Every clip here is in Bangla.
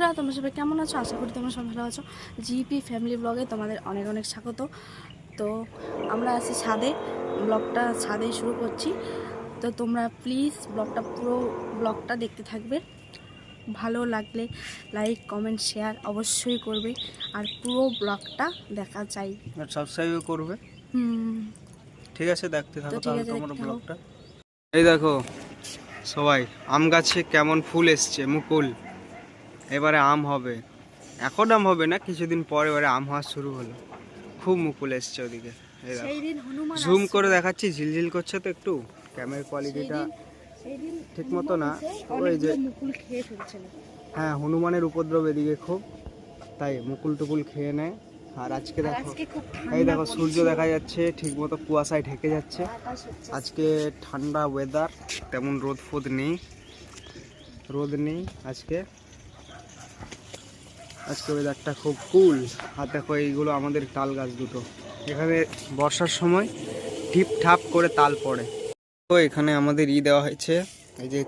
বন্ধুরা তোমরা সবাই কেমন আছো? আশা করি তোমরা সবাই ভালো আছো। জিপি ফ্যামিলি ব্লগে তোমাদের অনেক অনেক স্বাগত। তো আমরা আছি ছাদে ব্লগটা ছাদেই শুরু করছি। তো তোমরা প্লিজ ব্লগটা পুরো ব্লগটা দেখতে থাকবে। ভালো লাগলে লাইক কমেন্ট শেয়ার অবশ্যই করবে। আর পুরো ব্লগটা দেখা চাই আর সাবস্ক্রাইবও করবে। হুম। ঠিক আছে দেখতে থাকো তাহলে তোমার ব্লগটা। এই দেখো সবাই আম গাছে কেমন ফুল এসছে মুকুল। এবারে আম হবে। এখন আম হবে না কিছুদিন পর এবারে আম হওয়া শুরু হলো। খুব মুকুল এসছে ওদিকে। জুম করে দেখাচ্ছি ঝিলঝিল করছে তো একটু। ক্যামেরার কোয়ালিটিটা ঠিক মতো না। ওই যে হ্যাঁ হনুমানের উপদ্রব এদিকে খুব। তাই মুকুল টুকুল খেয়ে নেয়। আর আজকে দেখো এই দেখো সূর্য দেখা যাচ্ছে ঠিক মতো কুয়াশায় ঢেকে যাচ্ছে। আজকে ঠান্ডা ওয়েদার তেমন রোদ ফোদ নেই। রোদ নেই আজকে। আজকে ওয়েদারটা খুব কুল আর দেখো এইগুলো আমাদের তাল গাছ দুটো। এখানে বর্ষার সময় ঠিপ ঠাপ করে তাল পড়ে। তো এখানে আমাদের ই দেওয়া হয়েছে, এই যে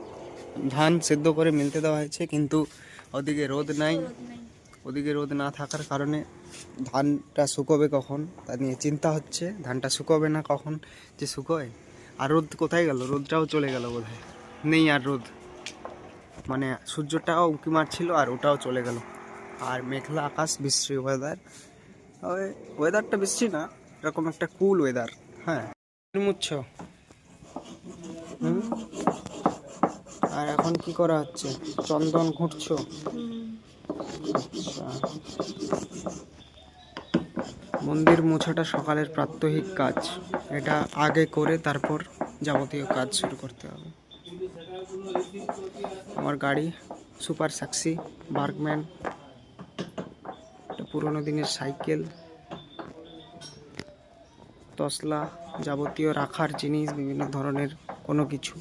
ধান সেদ্ধ করে মিলতে দেওয়া হয়েছে, কিন্তু ওদিকে রোদ নাই। ওদিকে রোদ না থাকার কারণে ধানটা শুকোবে কখন, তা নিয়ে চিন্তা হচ্ছে। ধানটা শুকোবে না কখন যে শুকোয়? আর রোদ কোথায় গেল? রোদটাও চলে গেল বোধহয়। নেই আর রোদ। মানে সূর্যটাও উঁকি মারছিল আর ওটাও চলে গেল। আর মেঘলা আকাশ বৃষ্টি ওয়েদার ওই ওয়েদারটা বৃষ্টি না এরকম একটা কুল ওয়েদার হ্যাঁ। মুচ্ছ? আর এখন কি করা হচ্ছে? চন্দন ঘুরছো? আচ্ছা। মন্দির মোছাটা সকালের প্রাত্যহিক কাজ। এটা আগে করে তারপর যাবতীয় কাজ শুরু করতে হবে। আমার গাড়ি সুপার স্যাক্সি বার্গম্যান পুরোনো দিনের সাইকেল, তসলা যাবতীয় রাখার জিনিস, বিভিন্ন ধরনের কোনো কিছু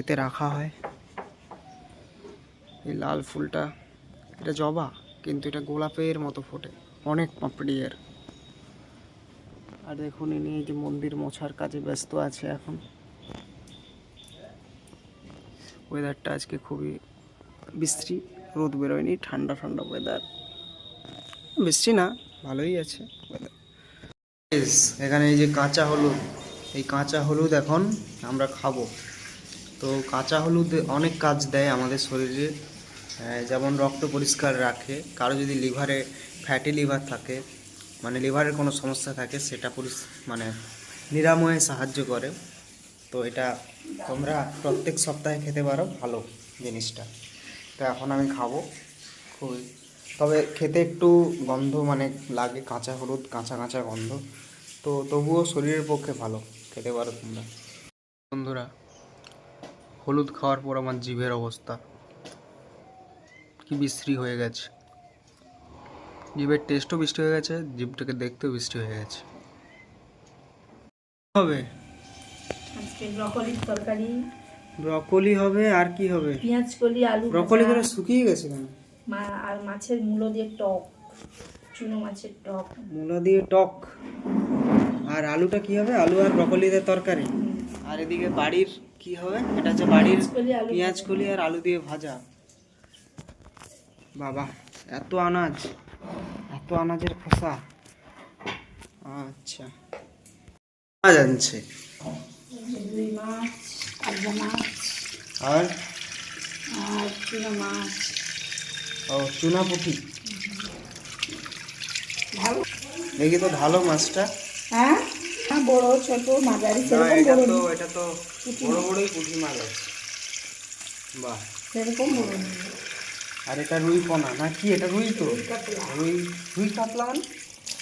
এতে রাখা হয়। এই লাল ফুলটা, এটা জবা, কিন্তু এটা গোলাপের মতো ফোটে, অনেক পাপড়ি এর। আর দেখুন ইনি এই যে মন্দির মোছার কাজে ব্যস্ত আছে এখন। ওয়েদারটা আজকে খুবই বৃষ্টি রোদ বেরোয়নি, ঠান্ডা ঠান্ডা ওয়েদার বৃষ্টি না, ভালোই আছে। এখানে এই যে কাঁচা হলুদ, এই কাঁচা হলুদ এখন আমরা খাব। তো কাঁচা হলুদ অনেক কাজ দেয় আমাদের শরীরে। যেমন রক্ত পরিষ্কার রাখে, কারও যদি লিভারে ফ্যাটি লিভার থাকে মানে লিভারের কোনো সমস্যা থাকে, সেটা মানে নিরাময়ে সাহায্য করে। তো এটা তোমরা প্রত্যেক সপ্তাহে খেতে পারো ভালো জিনিসটা। তো এখন আমি খাব, খুবই। তবে খেতে একটু গন্ধ মানে লাগে কাঁচা হলুদ কাঁচা কাঁচা গন্ধ। তো তবুও শরীরের পক্ষে ভালো খেতে পারো তোমরা। বন্ধুরা হলুদ খাওয়ার পর আমার জিভের অবস্থা কি বিশ্রী হয়ে গেছে। জিভের টেস্টও বৃষ্টি হয়ে গেছে জিভটাকে দেখতেও বৃষ্টি হয়ে গেছে। হবে? আজকে ব্রকলির তরকারি। ব্রকলি হবে আর কি হবে? পেঁয়াজ কলি আলু ব্রকলি শুকিয়ে গেছে কেন? মা- আর মাছের মূলো দিয়ে টক চুনো মাছের টক। মূলা দিয়ে টক। আর আলুটা কি হবে? আলু আর ব্রকলি দিয়ে তরকারি আর এদিকে বাড়ির কি হবে? এটা হচ্ছে বাড়ির পেঁয়াজ কলি আর আলু দিয়ে ভাজা। বাবা এত আনাজ। এত আনাজের খোসা। আচ্ছা। আনাজ আনছে। রুই মাছ মাছ। আর? আর চুনো মাছ। ও চুনা পুঁটি ভালো দেখি তো ঢালো মাছটা। হ্যাঁ? বড় ছোট মাঝারি সেরকম বড় এটা তো বড় বড়ই পুঁটি মাছ আছে। বাহ। সেরকম বড় আর এটা রুই পোনা না কি এটা রুই তো? রুই রুই কাতলা মানে?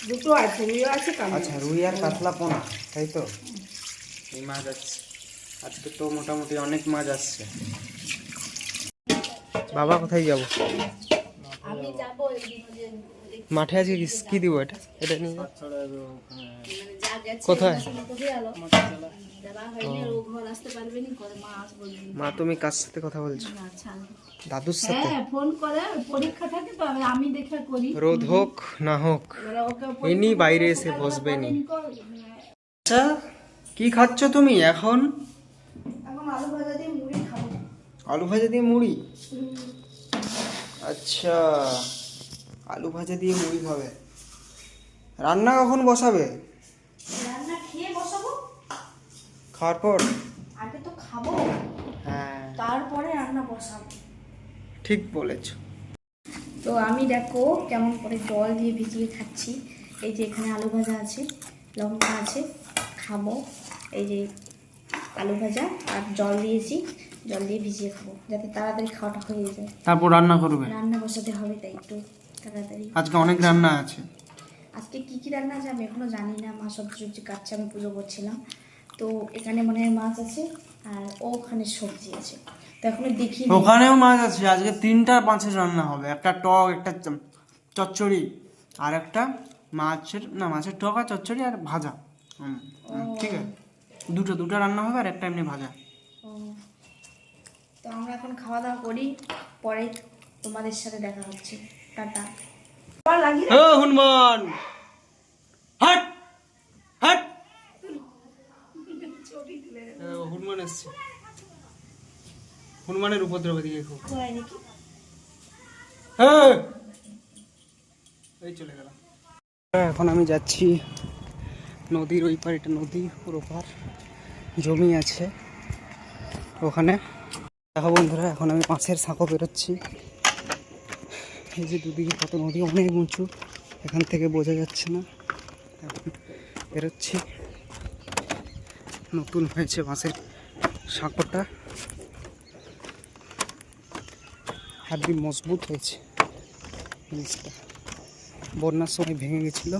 দুটো আছে রুইও আছে আচ্ছা রুই আর কাতলা পোনা তাই তো? এই মাছ আছে। আজকে তো মোটামুটি অনেক মাছ আসছে। বাবা কোথায় যাব? আমি যাব মাঠে আজকে কি- কি দিব এটা? এটা নিয়ে। মানে কোথায়? হয়ে মা তুমি কার সাথে কথা বলছো? দাদুর সাথে? হ্যাঁ ফোন করে পরীক্ষা থাকে তো আমি- আমি করি। রোদ হোক না হোক ইনি বাইরে এসে বসবেনি আচ্ছা কি খাচ্ছ তুমি এখন? এখন আলু ভাজা দিয়ে মুড়ি খাব। আলু ভাজা দিয়ে মুড়ি? আচ্ছা আলু ভাজা দিয়ে মুড়ি খাবে। রান্না কখন বসাবে? রান্না খেয়ে বসাবো? খাওয়ার পর? আগে তো খাব। হ্যাঁ। তারপরে রান্না বসাবো। ঠিক বলেছ। তো আমি দেখো কেমন করে জল দিয়ে ভিজিয়ে খাচ্ছি। এই যে এখানে আলু ভাজা আছে লঙ্কা আছে খাব। এই যে আলু ভাজা আর জল দিয়েছি। জল দিয়ে ভিজিয়ে খাব যাতে তাড়াতাড়ি খাওয়াটা হয়ে যায়। তারপর রান্না করবে? রান্না বসাতে হবে তাই একটু তাড়াতাড়ি। আজকে অনেক রান্না আছে। আজকে কি কি রান্না আছে আমি এখনও জানি না মা সবজি সবজি কাটছে আমি পুজো করছিলাম। তো এখানে মনে হয় মাছ আছে আর ওখানে সবজি আছে। তো এখনও দেখি ওখানেও মাছ আছে আজকে তিনটা মাছের রান্না হবে। একটা টক একটা চচ্চড়ি আর একটা মাছের না মাছের টক আর চচ্চড়ি আর ভাজা। ঠিক আছে। দুটো দুটো রান্না হবে আর একটা এমনি ভাজা। তো আমরা এখন খাওয়া দাওয়া করি পরে তোমাদের সাথে দেখা হচ্ছে। টাটা। ও হনুমান! হাট! হাট! এ, হনুমান এসছে। হনুমানের উপদ্রব দিকে খুব। হয় নাকি? হ্যাঁ! এই চলে গেলাম। এখন আমি যাচ্ছি নদীর ওই পার এটা নদী পুরো পার জমি আছে ওখানে। দেখো বন্ধুরা, এখন আমি মাছের সাঁকো বেরোচ্ছি। এই যে দুদিকে কত নদী, অনেক উঁচু, এখান থেকে বোঝা যাচ্ছে না। এখন বেরোচ্ছি। নতুন হয়েছে মাছের সাঁকোটা। হাড্ডি মজবুত হয়েছে। জিনিসটা বন্যার সময় ভেঙে গেছিল,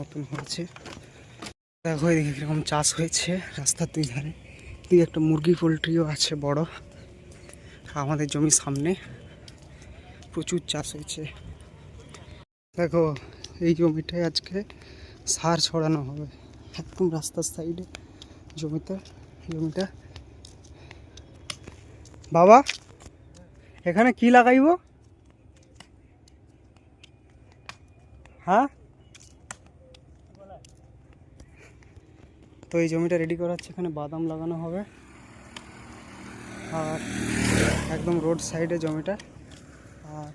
নতুন হয়েছে। দেখো এদিকে কীরকম চাষ হয়েছে রাস্তার দুই ধারে। দুই একটা মুরগি পোলট্রিও আছে বড়। আমাদের জমির সামনে প্রচুর চাষ হয়েছে। দেখো, এই জমিটায় আজকে সার ছড়ানো হবে। একদম রাস্তার সাইডে জমিতে, জমিটা। বাবা, এখানে কি লাগাইব? হ্যাঁ? তো এই জমিটা রেডি করা হচ্ছে, এখানে বাদাম লাগানো হবে। আর একদম রোড সাইডে জমিটা। আর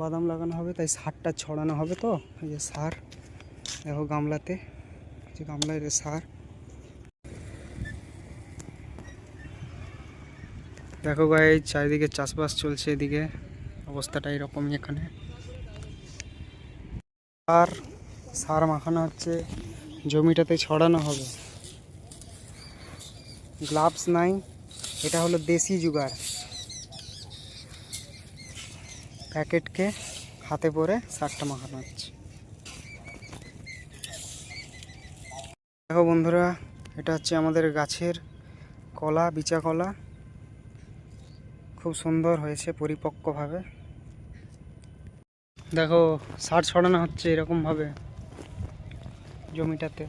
বাদাম লাগানো হবে, তাই সারটা ছড়ানো হবে তো, এই যে সার। দেখো গামলাতে যে গামলায় সার। দেখো গাই চারিদিকে চাষবাস চলছে এদিকে, অবস্থাটা এরকমই এখানে। আর সার মাখানো হচ্ছে, জমিটাতে ছড়ানো হবে। গ্লাভস নাই। এটা হলো দেশি জুগার প্যাকেটকে হাতে পরে সারটা মাখানো হচ্ছে। দেখো বন্ধুরা, এটা হচ্ছে আমাদের গাছের কলা, বিচা কলা। খুব সুন্দর হয়েছে পরিপক্কভাবে। দেখো, সার ছড়ানো হচ্ছে এরকমভাবে জমিটাতে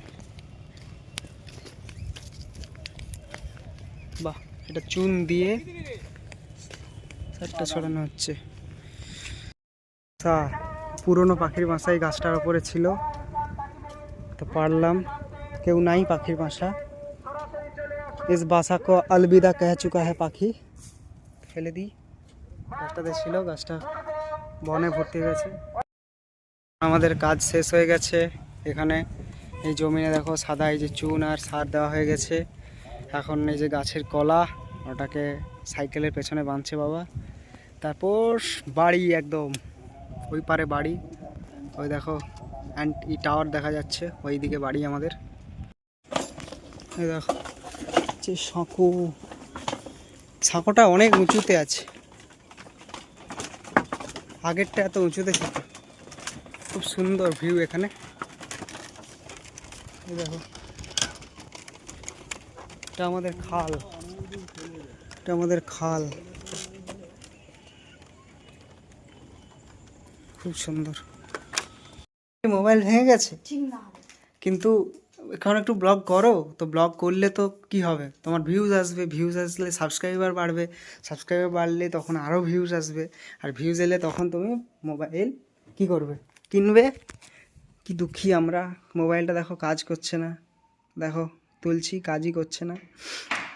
বাহ এটা চুন দিয়ে সারটা ছড়ানো হচ্ছে সার পুরনো পাখির বাসায় গাছটার ওপরে ছিল তো পারলাম কেউ নাই পাখির বাসা ইস বাসা কো अलविदा कह चुका है পাখি ফেলে দিই গাছটাতে ছিল গাছটা বনে ভর্তি হয়েছে আমাদের কাজ শেষ হয়ে গেছে এখানে এই জমিনে দেখো সাদা এই যে চুন আর সার দেওয়া হয়ে গেছে এখন এই যে গাছের কলা, ওটাকে সাইকেলের পেছনে বাঁধছে বাবা। তারপর বাড়ি একদম, ওই পারে বাড়ি। ওই দেখো অ্যান্টি টাওয়ার দেখা যাচ্ছে ওই দিকে বাড়ি আমাদের। এই দেখো, যে সাঁকো। সাঁকোটা অনেক উঁচুতে আছে। আগেরটা এত উঁচুতে ছিল। খুব সুন্দর ভিউ এখানে। দেখো। এটা আমাদের খাল। এটা আমাদের খাল। খুব সুন্দর। মোবাইল ভেঙে গেছে? কিন্তু এখন একটু ব্লগ করো, তো ব্লগ করলে তো কি হবে? তোমার ভিউজ আসবে ভিউজ আসলে সাবস্ক্রাইবার বাড়বে। সাবস্ক্রাইবার বাড়লে তখন আরও ভিউজ আসবে। আর ভিউজ এলে তখন তুমি মোবাইল কি করবে? কিনবে? কি দুঃখী আমরা। মোবাইলটা দেখো, কাজ করছে না। দেখো। তুলছি কাজই করছে না।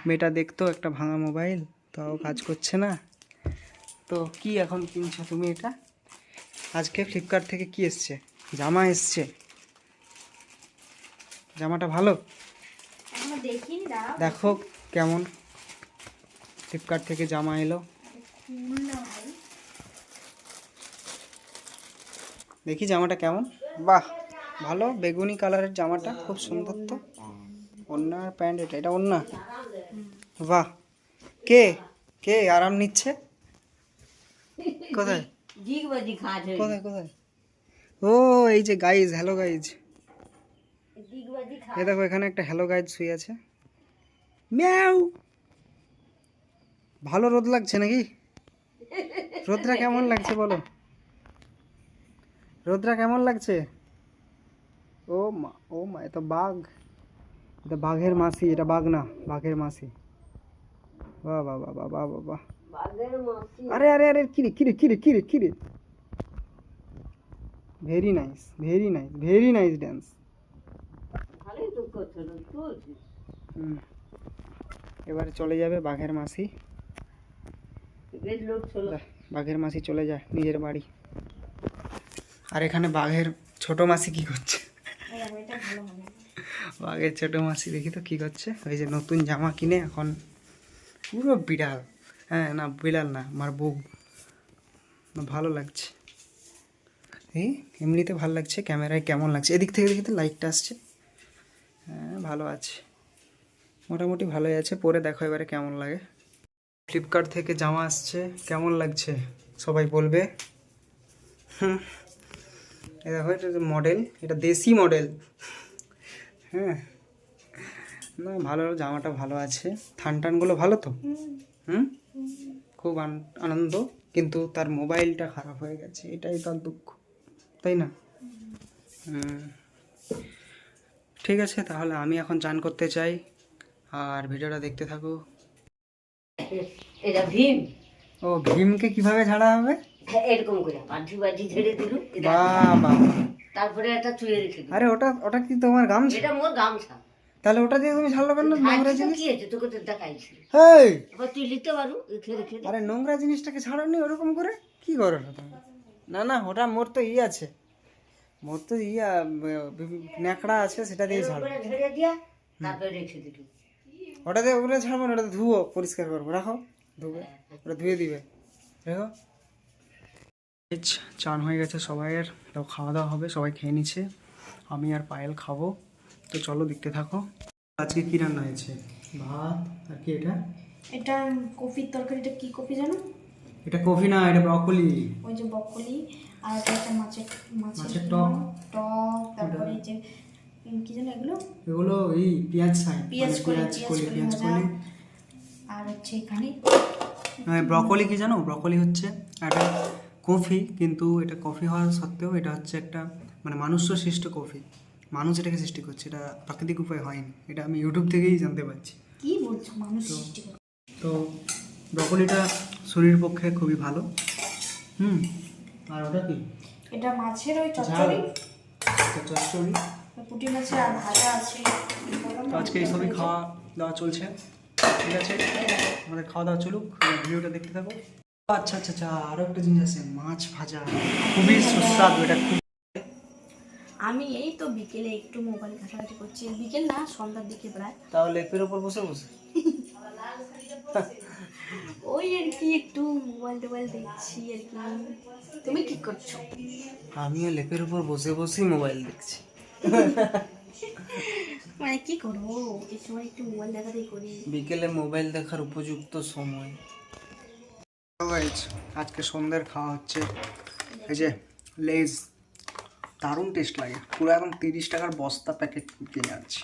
মেয়েটা দেখতো একটা ভাঙা মোবাইল তাও কাজ করছে না। তো কি এখন কিনছো তুমি এটা? আজকে ফ্লিপকার্ট থেকে কি এসছে? জামা এসছে। জামাটা ভালো? দেখো কেমন। ফ্লিপকার্ট থেকে জামা এলো। দেখি জামাটা কেমন। বাহ ভালো। বেগুনি কালারের জামাটা খুব সুন্দর তো। অন্য প্যান্ট এটা এটা অন্য? বাহ। কে? কে আরাম নিচ্ছে? কোথায়? কোথায় কোথায়? ও এই যে গাইজ হ্যালো গাইজ এ দেখো এখানে একটা হ্যালো গাইজ শুয়ে আছে। ম্যাও! ভালো রোদ লাগছে নাকি? রোদটা কেমন লাগছে বলো? রোদটা কেমন লাগছে? ও মা ও মা এটা বাঘ। এটা বাঘের মাসি এটা বাঘ না বাঘের মাসি। বাহ বাহ বাহ বাহ বাহ বাহ আরে আরে আরে কিরে কিরে কিরে কিরে কিরে। Very nice very nice very nice dance এবারে চলে যাবে বাঘের মাসি। বাঘের মাসি চলে যায় নিজের বাড়ি। আর এখানে বাঘের ছোট মাসি কি করছে? বাঘের ছোট মাসি দেখি তো কী করছে? ওই যে নতুন জামা কিনে এখন পুরো বিড়াল। হ্যাঁ না, বিড়াল না, আমার বউ। ভালো লাগছে। এই, এমনিতে ভালো লাগছে, ক্যামেরায় কেমন লাগছে? এদিক থেকে দেখি তো লাইটটা আসছে। হ্যাঁ ভালো আছে। মোটামুটি ভালোই আছে। পরে দেখো এবারে কেমন লাগে। ফ্লিপকার্ট থেকে জামা আসছে। কেমন লাগছে? সবাই বলবে। হুম। দেখো এটা মডেল এটা দেশি মডেল হ্যাঁ। না ভালো জামাটা ভালো আছে। থান টানগুলো ভালো তো? হুম? খুব আন- আনন্দ কিন্তু তার মোবাইলটা খারাপ হয়ে গেছে। এটাই তার দুঃখ তাই না? হুম। ঠিক আছে তাহলে আমি এখন চান করতে চাই। আর ভিডিওটা দেখতে থাকো। এটা ভীম। ও ভীমকে কীভাবে ঝাড়া হবে? হ্যাঁ, এরকম করে। বাজি বাজি ঝেড়ে দিল বাহ। তারপরে চুয়ে রেখে দিল আরে ওটা ওটা কি তোমার গামছা? এটা মোর গামছা। তাহলে ওটা দিয়ে তুমি ঝাড়লো কেন? নোংরা জিনিস কি তোকে তো দেখাইছি। হেই! এবার তুই লিখতে পারু রেখে রেখে আরে নোংরা জিনিসটাকে ছাড়ানি ওরকম করে? কি করো না তুমি? না না ওটা মোর তো ই আছে। মোর তো ইয়া ন্যাকড়া আছে সেটা দিয়ে ছাড়ো ঝেড়ে। দিয়া তারপরে রেখে দিল ওটা দিয়ে ওগুলো ছাড়বো না ওটা দিয়ে ধুবো পরিষ্কার করব রাখো ধুবে ওটা ধুয়ে দিবে এই চান হয়ে গেছে সবাইয়ের তো খাওয়া দাওয়া হবে সবাই খেয়ে নিচ্ছে। আমি আর পায়েল খাব। তো চলো দেখতে থাকো। আজকে কি রান্না হয়েছে? ভাত আর কি এটা? এটা কপির তরকারিটা কি কপি জানো? এটা কফি না এটা ব্রকলি। ওই যে বকলি আর এটা একটা মাছের মাছের টক। টক। তারপরে যে কি জানো এগুলো? এগুলো এই পেঁয়াজ সাই পেঁয়াজ কলি পেঁয়াজ কলি পেঁয়াজ কলি। আর হচ্ছে এখানে ব্রকলি কি জানো? ব্রকলি হচ্ছে একটা কফি কিন্তু এটা কফি হওয়া সত্ত্বেও এটা হচ্ছে একটা মানে মানুষ্য সৃষ্ট কফি। মানুষ এটাকে সৃষ্টি করছে এটা প্রাকৃতিক উপায় হয়নি। এটা আমি ইউটিউব থেকেই জানতে পারছি। কি বলছো? মানুষ তো ব্রকলিটা শরীরের পক্ষে খুবই ভালো। হুম আর ওটা কি? এটা মাছের ওই চচ্চড়ি। এটা চচ্চড়ি। পুঁটি মাছের আর ভাজা আছে। তো আজকে এইসবই খাওয়া দাওয়া চলছে। ঠিক আছে? আমাদের খাওয়া দাওয়া চলুক ভিডিওটা দেখতে থাকো আচ্ছা আচ্ছা আচ্ছা একটা জিনিস আছে মাছ ভাজা। খুবই সুস্বাদু এটা খুব আমি এই তো বিকেলে একটু মোবাইল ঘাটাঘাটি করছি বিকেল না সন্ধ্যার দিকে প্রায়। লেপের ওপর বসে বসে। ওই আর কি একটু মোবাইল টোবাইল দেখছি আর কি। তুমি কি করছ? আমিও লেপের উপর বসে বসেই মোবাইল দেখছি। মানে কি করব? এই সময় একটু মোবাইল দেখাতেই করি। বিকেলে মোবাইল দেখার উপযুক্ত সময়। আজকে সন্ধ্যের খাওয়া হচ্ছে। এই যে লেজ দারুণ টেস্ট লাগে। পুরো এখন তিরিশ টাকার বস্তা প্যাকেট কিনে আনছি।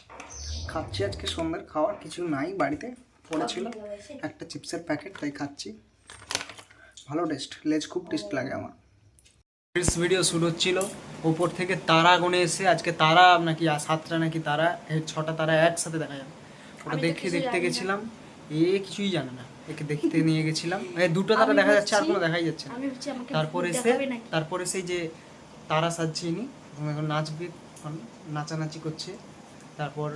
খাচ্ছি আজকে সন্ধ্যের খাওয়ার কিছু নাই বাড়িতে পড়েছিল। একটা চিপসের প্যাকেট তাই খাচ্ছি। ভালো টেস্ট লেজ খুব টেস্ট লাগে আমার। রিলস ভিডিও শুট হচ্ছিল। উপর থেকে তারা গুনে এসে আজকে তারা নাকি সাতটা নাকি তারা ছটা তারা একসাথে দেখা যাবে। ওটা দেখে দেখতে গেছিলাম। এ কিছুই জানে না। একে দেখতে নিয়ে গেছিলাম। দুটো তারা দেখা যাচ্ছে আর কোনো দেখাই যাচ্ছে না। তারপরে এসে তারপরে সেই যে তারা সাজছে ইনি এখন নাচবে এখন নাচানাচি করছে। তারপর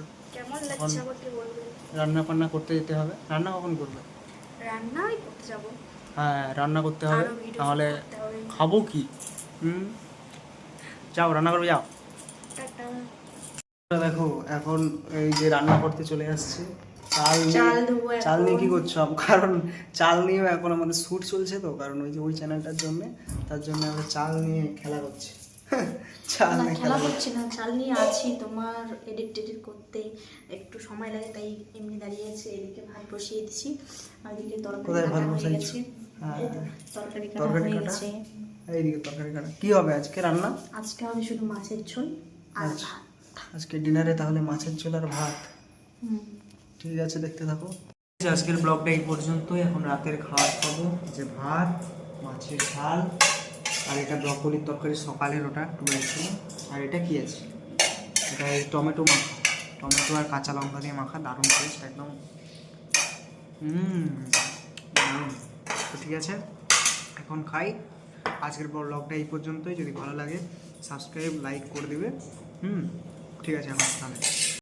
রান্না বান্না করতে যেতে হবে। রান্না কখন করবে? রান্নাই করতে যাব। হ্যাঁ রান্না করতে হবে। তাহলে খাব কি? হুম? যাও রান্না করবে যাও। দেখো এখন এই যে রান্না করতে চলে আসছে। চাল চাল চাল নিয়ে কি করছ? কারণ চাল নিয়েও এখন আমাদের শ্যুট চলছে তো কারণ ওই যে ওই চ্যানেলটার জন্য তার জন্য আমরা চাল নিয়ে খেলা করছি। চাল নিয়ে খেলা করছি। না চাল নিয়ে আছি তোমার এডিট টেডিট করতে একটু সময় লাগে তাই এমনি দাঁড়িয়ে আছে এদিকে ভাত বসিয়ে দিছি আর এদিকে তরকারি কাটা হয়ে গেছে। হ্যাঁ। তরকারি কাটা হয়ে গেছে। এইদিকে তরকারি কাটা। কি হবে আজকে রান্না? আজকে হবে শুধু মাছের ঝোল আর আচ্ছা। ভাত। আজকে ডিনারে তাহলে মাছের ঝোল আর ভাত? হুম। ঠিক আছে, দেখতে থাকো। আজকের ব্লগটা এই পর্যন্তই। এখন রাতের খাবার খাব। যে ভাত, মাছের ঝাল, আর এটা ব্রকলির তরকারি সকালের ওটা, একটু বেড়েছিল আর এটা কি আছে? এটা এই টমেটো মাখা। টমেটো আর কাঁচা লঙ্কা দিয়ে মাখা, দারুণ টেস্ট একদম। তো ঠিক আছে, এখন খাই। আজকের ব্লগটা এই পর্যন্তই। যদি ভালো লাগে সাবস্ক্রাইব লাইক করে দেবে। হুম, ঠিক আছে, এখন তাহলে।